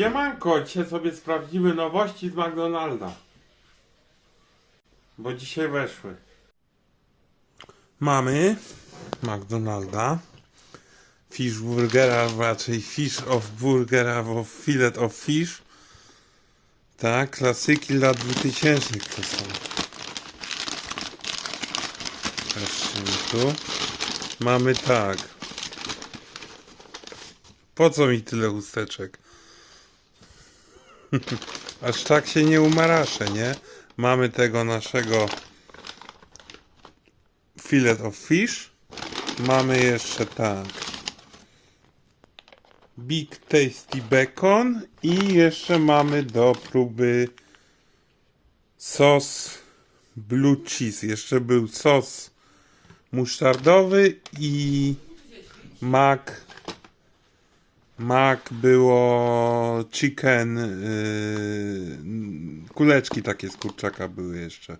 Siemanko, dzisiaj sobie sprawdzimy nowości z McDonalda. Bo dzisiaj weszły. Mamy McDonalda. Fish burgera, raczej fish of burgera, bo filet of fish. Tak, klasyki lat 2000 to są. Patrzcie tu. Mamy tak. Po co mi tyle chusteczek? Aż tak się nie umaraszę, nie? Mamy tego naszego filet of fish. Mamy jeszcze tak. Big Tasty Bacon i jeszcze mamy do próby sos blue cheese. Jeszcze był sos musztardowy i mac Mac było chicken, yy, kuleczki takie z kurczaka były jeszcze.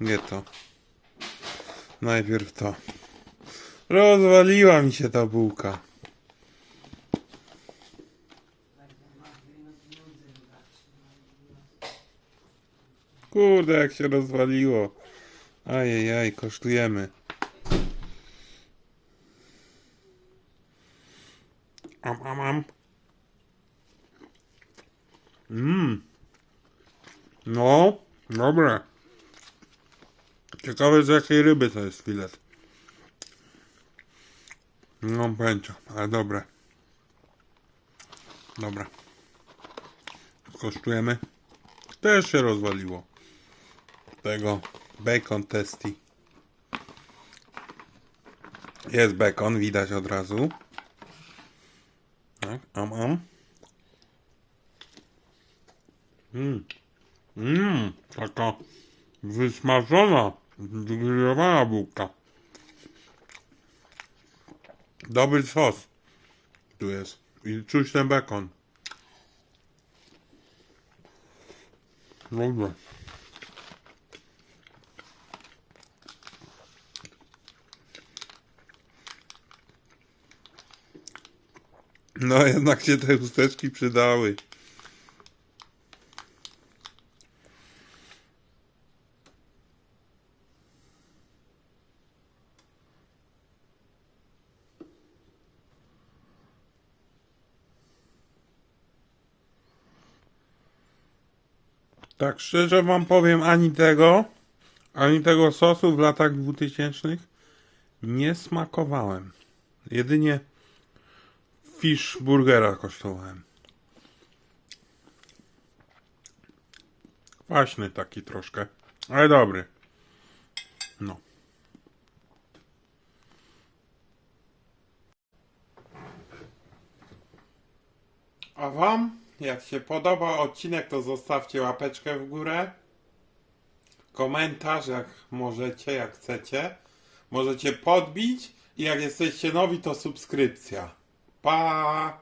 Nie to. Najpierw to. Rozwaliła mi się ta bułka. Kurde, jak się rozwaliło. Ajajaj, kosztujemy. Am, am, am. Mmm. No, dobre. Ciekawe z jakiej ryby to jest filet. Mam pojęcia, ale dobre. Dobra. Kosztujemy. Też się rozwaliło. Tego bacon testy. Jest bacon, widać od razu. Tak, am, am. Mmm. Mmm, taka wysmażona, zgrillowana bułka. Dobry sos. Tu jest. I czuć ten bekon. No jednak się te chusteczki przydały. Tak szczerze wam powiem, ani tego, ani tego sosu w latach 2000 nie smakowałem. Jedynie fish burgera kosztowałem. Kwaśny taki troszkę, ale dobry. No. A wam, jak się podoba odcinek, to zostawcie łapeczkę w górę. Komentarz, jak możecie, jak chcecie. Możecie podbić i jak jesteście nowi, to subskrypcja. 八